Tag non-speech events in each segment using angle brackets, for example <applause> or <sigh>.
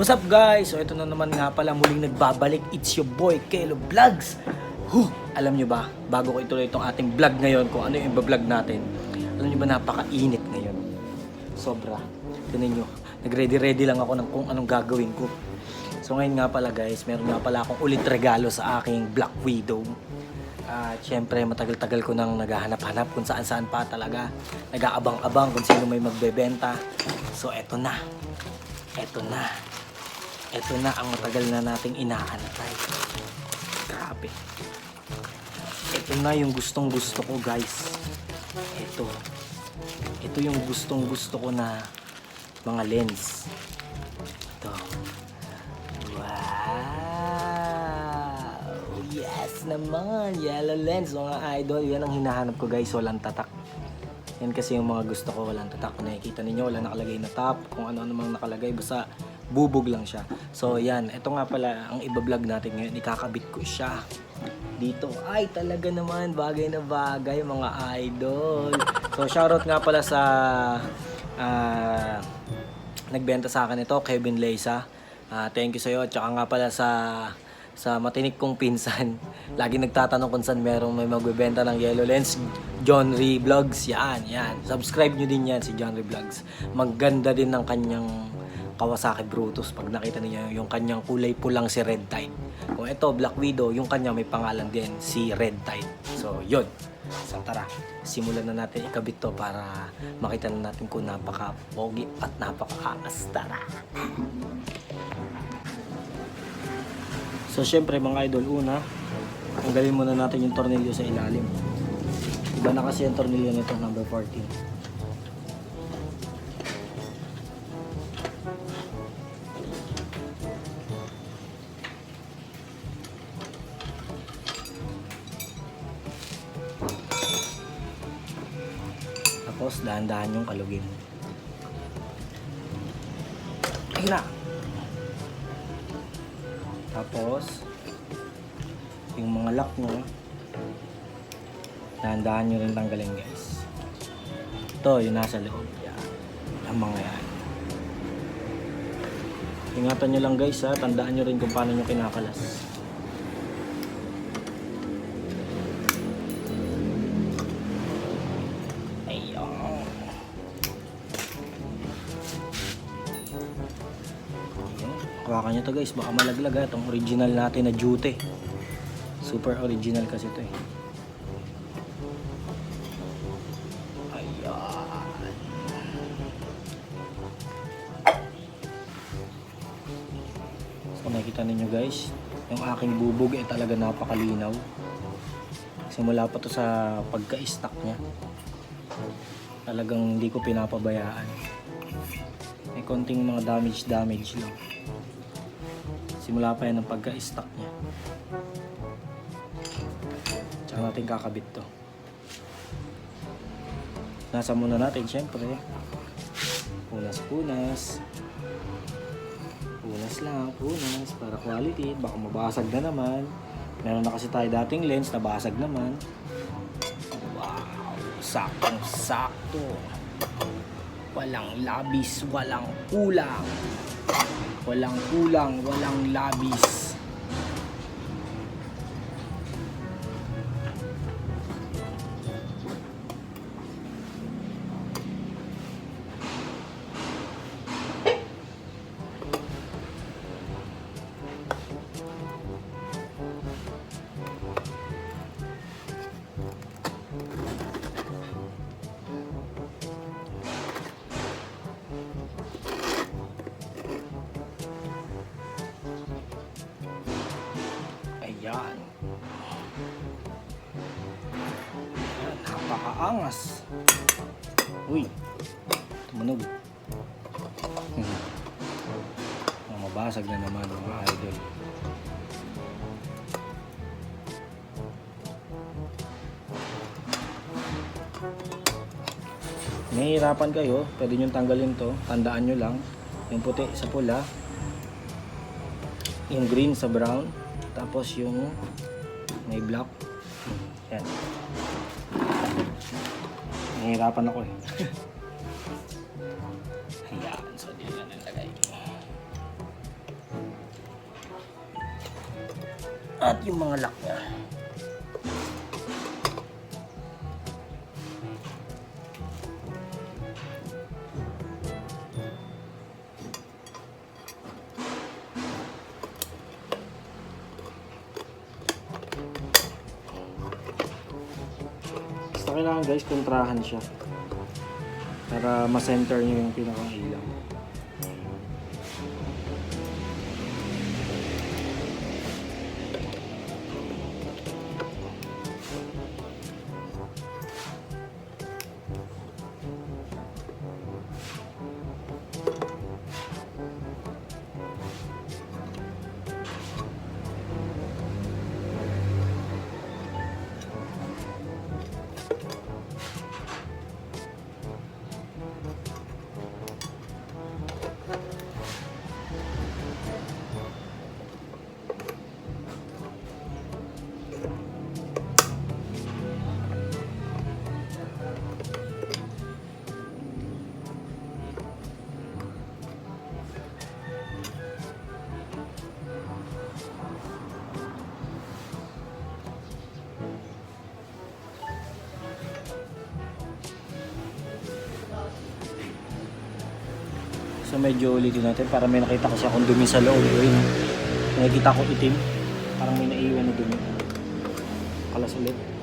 What's up guys? So ito na naman nga pala muling nagbabalik. It's your boy Kelo Vlogs. Huh! Alam nyo ba, bago ko ituloy itong ating vlog ngayon, kung ano yung vlog natin, alam nyo ba napakainit ngayon. Sobra. Tinan nyo, nagready-ready lang ako ng kung anong gagawin ko. So ngayon nga pala guys, meron nga pala akong ulit regalo sa aking Black Widow. At syempre, matagal-tagal ko nang naghahanap-hanap kung saan-saan pa talaga. Nag-aabang-abang kung sino may magbebenta. So eto na. Eto na. Eto na ang matagal na nating inaantay. Grabe. Ito na yung gustong gusto ko guys. Ito. Ito yung gustong gusto ko na mga lens. Ito. Wow! Yes naman! Yellow lens mga idol. Yan ang hinahanap ko guys. Walang tatak. Yan kasi yung mga gusto ko, walang tatak. Kung nakikita ninyo, wala nakalagay na top. Kung ano namang nakalagay, basta bubog lang siya. So yan, ito nga pala ang iba-vlog natin ngayon. Ikakabit ko siya dito. Ay, talaga naman, bagay na bagay mga idol. So shoutout nga pala sa ah, nagbenta sa akin ito, Kevin Leisa. Ah, thank you sa iyo. Tsaka nga pala sa sa matinik kong pinsan. <laughs> Lagi nagtatanong kung saan merong may magbebenta ng yellow lens. John Ree Vlogs. Yan, yan. Subscribe nyo din yan si John Ree Vlogs. Maganda din ng kanyang Kawasaki Brutus. Pag nakita niyo yung kanyang kulay pulang si Red Tide. Kung ito, Black Widow, yung kanya may pangalan din, si Red Tide. So, yun. So, tara. Simulan na natin ikabit to para makita na natin kung napaka-pogi at napaka-angas. Tara. So, syempre mga idol, una, tanggalin muna natin yung tornilyo sa ilalim. Iba na kasi yung tornilyo nito, number 14. Tapos, dahan-dahan yung kalugin. Ayun na! Tapos, yung mga lock nyo, dahan-dahan nyo rin tanggalin guys. Ito, yung nasa loob. Yan. Ang mga yan. Ingatan nyo lang guys ha, tandaan nyo rin kung paano nyo kinakalas. Hawakan nyo to guys, baka malaglag ha. Itong original natin na jute. Super original kasi to eh. Ayan. So nakikita ninyo guys, yung aking bubog ay talaga napakalinaw. Simula pa to sa pagka-stack niya. Talagang hindi ko pinapabayaan. May konting mga damage damage lang. Simula pa yan ng pagka-stack niya. Tsaka natin kakabit to. Nasa muna natin syempre. Punas-punas. Punas lang, punas. Para quality. Baka mabasag na naman. Meron na kasi tayo dating lens na basag naman. Wow! Saktong-sakto. Walang labis, walang kulang. Walang kulang, walang labis. Ayan. Ayan, napakaangas. Uy, tumunog. Hmm. Mabasag na naman mga idol. Nahihirapan kayo, pwede nyo tanggalin to. Tandaan nyo lang, yung puti sa pula, yung green sa brown, tapos yung may block. Yan. Nahihirapan ako eh. <laughs> Hayaan. So, dito na nalagay. At yung mga lock niya. Kailangan guys, kontrahan siya. Para ma-center nyo yung pinakang ilaw. Medyo ulitin natin para may nakita kasi akong dumi sa loob. Ayun, nakikita ko itim. Parang may naiwan na dumi. Kalas ulit.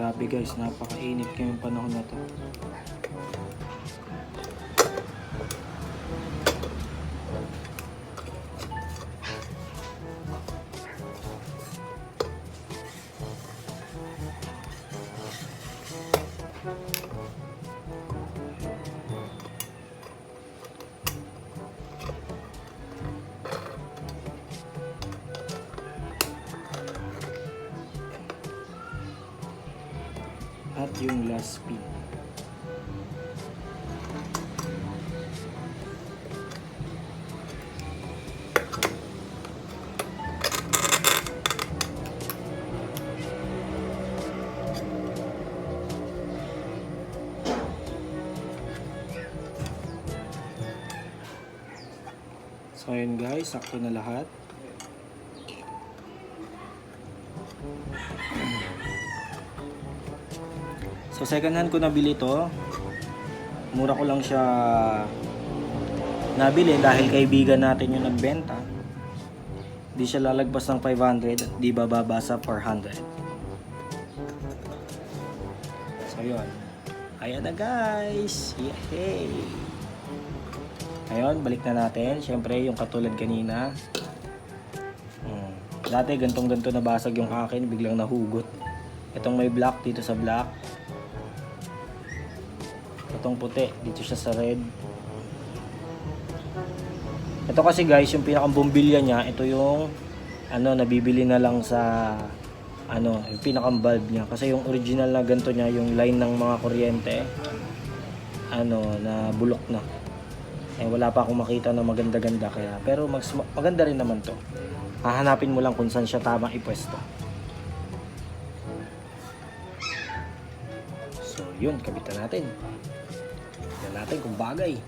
Grabe guys, napakainit ngayong panahon na to. Yung last pin. So ayun guys, sakto na lahat. So second hand ko nabili to. Mura ko lang siya nabili dahil kaibigan natin yung nagbenta. Di siya lalagpas ng 500, di bababa sa 400. So yun. Ayan na guys. Yay! Ngayon, balik na natin. Siyempre, yung katulad kanina. Hmm. Dati, gantong-ganto nabasag yung akin. Biglang nahugot. Itong may black dito sa black. Itong puti, dito siya sa red. Ito kasi guys, yung pinakang bumbilya niya, ito yung ano, nabibili na lang sa ano, yung pinakang bulb niya. Kasi yung original na ganito niya, yung line ng mga kuryente, ano, na bulok na. Eh, wala pa akong makita na maganda-ganda kaya. Pero mas, maganda rin naman to. Hahanapin mo lang kung saan siya tama ipwesto. So, yun, kapitan natin. Natin kung bagay.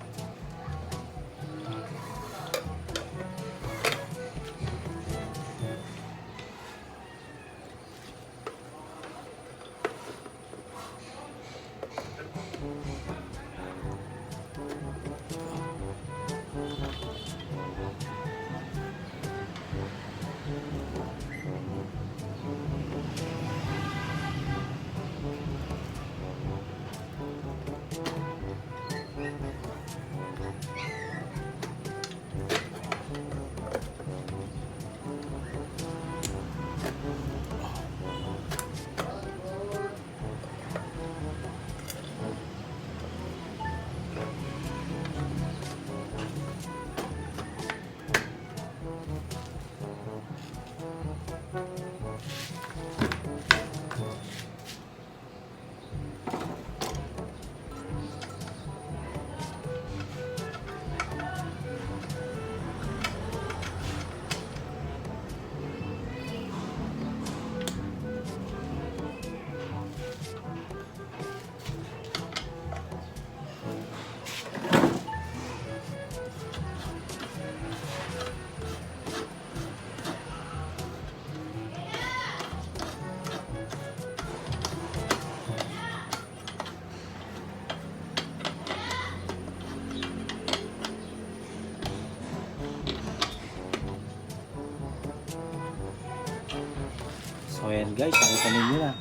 Guys, nakita ninyo na.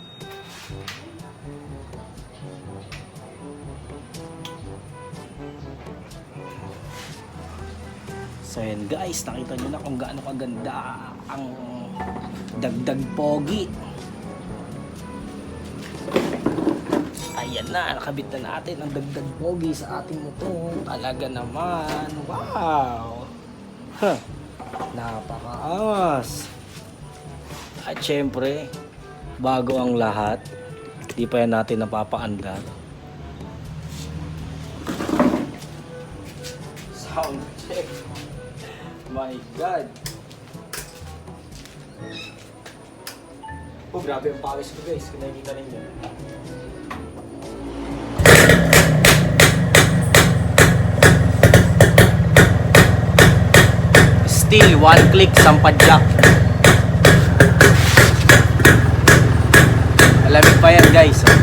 So ayan guys, nakita nyo na kung gaano kaganda ang dagdag pogi. Ayan na, nakabit na natin ang dagdag pogi sa ating motor. Talaga naman, wow! Huh. Napakaangas! At syempre, bago ang lahat, di pa yan natin napapaandar. Sound check. My God. Oh, grabe ang pawis ko guys. Kung nakikita ninyo. Still, one click, sampadyak. Malamig pa yan guys. oh.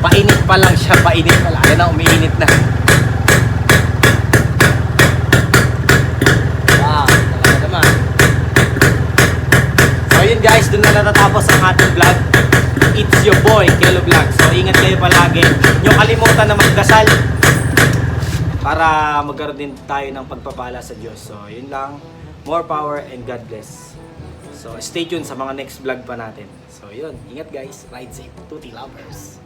Painit pa lang siya, painit pa lang. Ayan na, umiinit na. Wow, talaga naman. So guys, dun na natatapos ang ating vlog. It's your boy, Kelo Vlog. So ingat kayo palagi. Niyo kalimutan na magdasal para magkaroon din tayo ng pagpapala sa Diyos. So yun lang. More power and God bless. So stay tuned sa mga next vlog pa natin. So yun, ingat guys. Ride safe. Tuti lovers.